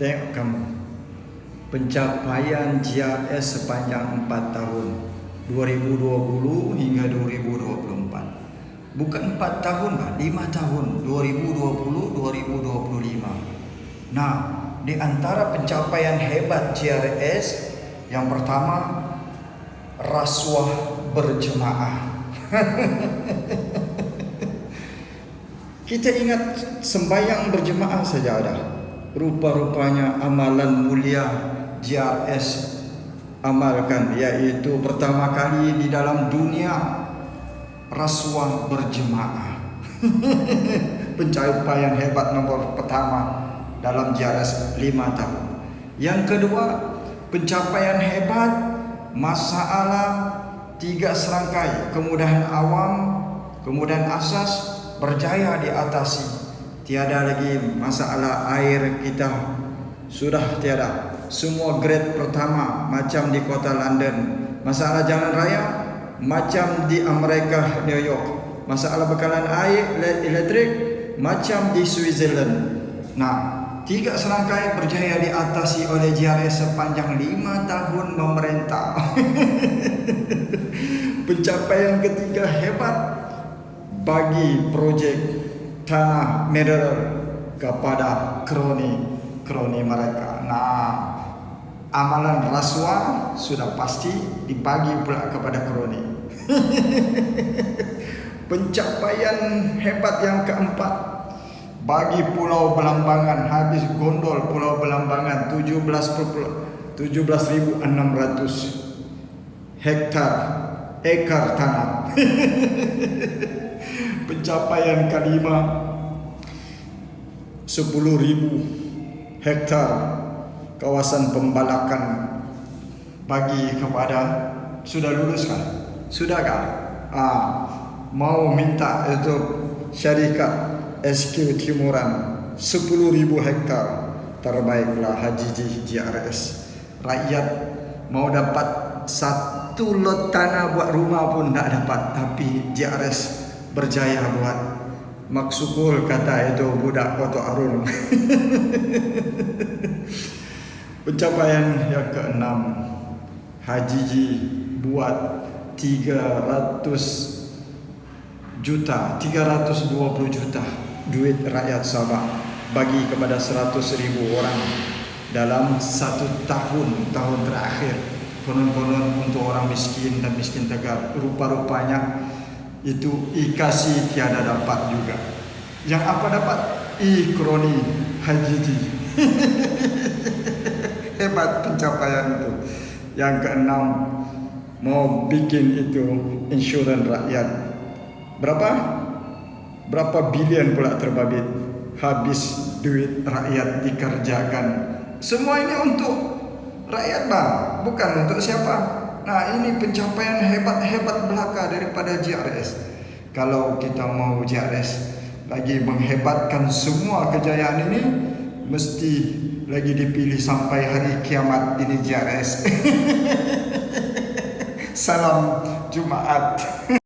Tengok kamu. Pencapaian GRS sepanjang 4 tahun 2020 hingga 2024 Bukan 4 tahun lah, 5 tahun 2020-2025 Nah, di antara pencapaian hebat GRS Yang pertama Rasuah berjemaah. Kita ingat sembahyang berjemaah saja ada Rupa-rupanya amalan mulia GRS amalkan Iaitu pertama kali di dalam dunia Rasuah berjemaah. Pencapaian hebat nombor pertama dalam GRS 5 tahun. Yang kedua Pencapaian hebat Masalah tiga serangkai. Kemudahan awam Kemudahan asas Berjaya diatasi Tiada lagi masalah air kita. Sudah tiada. Semua grade pertama Macam di kota London. Masalah jalan raya Macam di Amerika, New York. Masalah bekalan air elektrik Macam di Switzerland. Nah, tiga serangkai berjaya diatasi oleh GRS sepanjang lima tahun memerintah. Pencapaian ketiga hebat bagi projek tanah mineral kepada kroni kroni mereka. Nah, amalan rasuah sudah pasti dibagi pula kepada kroni. Pencapaian hebat yang keempat bagi Pulau Belambangan habis gondol Pulau Belambangan 17 17.600 hektar ekar tanah. Pencapaian kelima 10.000 hektar kawasan pembalakan bagi kepada sudah lulus kan? Sudahkah? Ah, mau minta itu syarikat SQ Timuran 10.000 hektar terbaiklah Haji GRS rakyat mau dapat satu lot tanah buat rumah pun tak dapat tapi GRS berjaya buat. Maksukul kata itu budak Koto Arun. Pencapaian yang keenam. Haji G buat 300 juta 320 juta duit rakyat Sabah bagi kepada 100 ribu orang dalam satu tahun tahun terakhir. Konon-konon untuk orang miskin dan miskin tegar rupa-rupanya itu ikasi tiada dapat juga. Yang apa dapat? Ikroni hajiji hebat pencapaian itu. Yang keenam mau bikin itu insurans rakyat. Berapa? Berapa bilion pula terbabit? Habis duit rakyat dikerjakan. Semua ini untuk rakyat bang. Bukan untuk siapa nah ini pencapaian hebat-hebat belaka daripada JRS kalau kita mau JRS lagi menghebatkan semua kejayaan ini mesti lagi dipilih sampai hari kiamat ini JRS salam Jumaat